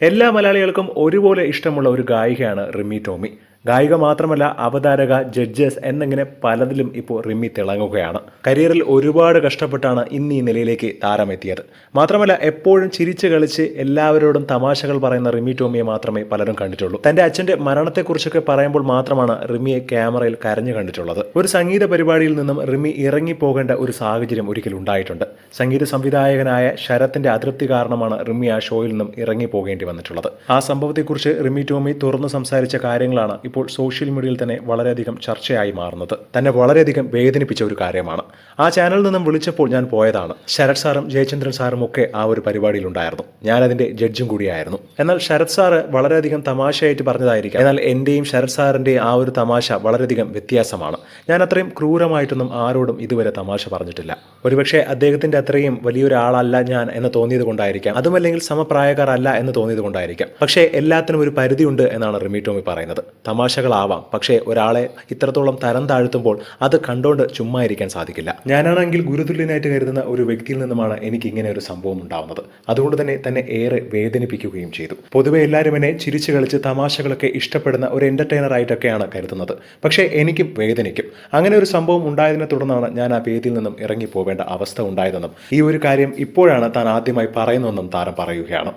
എല്ലാ മലയാളികൾക്കും ഒരുപോലെ ഇഷ്ടമുള്ള ഒരു ഗായികയാണ് റിമി ടോമി. ഗായിക മാത്രമല്ല അവതാരക ജഡ്ജസ് എന്നിങ്ങനെ പലതിലും ഇപ്പോൾ റിമി തിളങ്ങുകയാണ്. കരിയറിൽ ഒരുപാട് കഷ്ടപ്പെട്ടാണ് ഇന്ന് ഈ നിലയിലേക്ക് താരമെത്തിയത്. മാത്രമല്ല എപ്പോഴും ചിരിച്ച് കളിച്ച് എല്ലാവരോടും തമാശകൾ പറയുന്ന റിമി ടോമിയെ മാത്രമേ പലരും കണ്ടിട്ടുള്ളൂ. തന്റെ അച്ഛന്റെ മരണത്തെക്കുറിച്ചൊക്കെ പറയുമ്പോൾ മാത്രമാണ് റിമിയെ ക്യാമറയിൽ കരഞ്ഞു കണ്ടിട്ടുള്ളത്. ഒരു സംഗീത പരിപാടിയിൽ നിന്നും റിമി ഇറങ്ങിപ്പോകേണ്ട ഒരു സാഹചര്യം ഒരിക്കൽ ഉണ്ടായിട്ടുണ്ട്. സംഗീത സംവിധായകനായ ശരത്തിന്റെ അതൃപ്തി കാരണമാണ് റിമി ആ ഷോയിൽ നിന്നും ഇറങ്ങി പോകേണ്ടി വന്നിട്ടുള്ളത്. ആ സംഭവത്തെക്കുറിച്ച് റിമി ടോമി തുറന്നു സംസാരിച്ച കാര്യങ്ങളാണ് സോഷ്യൽ മീഡിയയിൽ തന്നെ വളരെയധികം ചർച്ചയായി മാറുന്നത്. തന്നെ വളരെയധികം വേദനിപ്പിച്ച ഒരു കാര്യമാണ്. ആ ചാനലിൽ നിന്നും വിളിച്ചപ്പോൾ ഞാൻ പോയതാണ്. ശരത് സാറും ജയചന്ദ്രൻ സാറും ഒക്കെ ആ ഒരു പരിപാടിയിൽ ഉണ്ടായിരുന്നു ഞാൻ അതിന്റെ ജഡ്ജും കൂടിയായിരുന്നു. എന്നാൽ ശരത് സാറ് വളരെയധികം തമാശയായിട്ട് പറഞ്ഞതായിരിക്കും. എന്നാൽ എന്റെയും ശരത് സാറിന്റെയും ആ ഒരു തമാശ വളരെയധികം വ്യത്യാസമാണ്. ഞാൻ അത്രയും ക്രൂരമായിട്ടൊന്നും ആരോടും ഇതുവരെ തമാശ പറഞ്ഞിട്ടില്ല. ഒരുപക്ഷെ അദ്ദേഹത്തിന്റെ അത്രയും വലിയൊരാളല്ല ഞാൻ എന്ന് തോന്നിയത് കൊണ്ടായിരിക്കാം. അതുമല്ലെങ്കിൽ സമപ്രായക്കാരല്ല എന്ന് തോന്നിയത് കൊണ്ടായിരിക്കാം. പക്ഷേ എല്ലാത്തിനും ഒരു പരിധിയുണ്ട് എന്നാണ് റിമി ടോമി പറയുന്നത്. തമാശകളാവാം. പക്ഷേ ഒരാളെ ഇത്രത്തോളം തരം താഴ്ത്തുമ്പോൾ അത് കണ്ടുകൊണ്ട് ചുമ്മാ ഇരിക്കാൻ സാധിക്കില്ല. ഞാനാണെങ്കിൽ ഗുരുതുല്യനായിട്ട് കരുതുന്ന ഒരു വ്യക്തിയിൽ നിന്നുമാണ് എനിക്ക് ഇങ്ങനെ ഒരു സംഭവം ഉണ്ടാവുന്നത്. അതുകൊണ്ട് തന്നെ തന്നെ ഏറെ വേദനിപ്പിക്കുകയും ചെയ്തു. പൊതുവെ എല്ലാവരും എന്നെ ചിരിച്ചു കളിച്ച് തമാശകളൊക്കെ ഇഷ്ടപ്പെടുന്ന ഒരു എന്റർടൈനർ ആയിട്ടൊക്കെയാണ് കരുതുന്നത്. പക്ഷേ എനിക്കും വേദനിക്കും. അങ്ങനെ ഒരു സംഭവം ഉണ്ടായതിനെ തുടർന്നാണ് ഞാൻ ആ വേദിയിൽ നിന്നും ഇറങ്ങി പോവേണ്ട അവസ്ഥ ഉണ്ടായതെന്നും ഈ ഒരു കാര്യം ഇപ്പോഴാണ് താൻ ആദ്യമായി പറയുന്നതെന്നും താരം പറയുകയാണ്.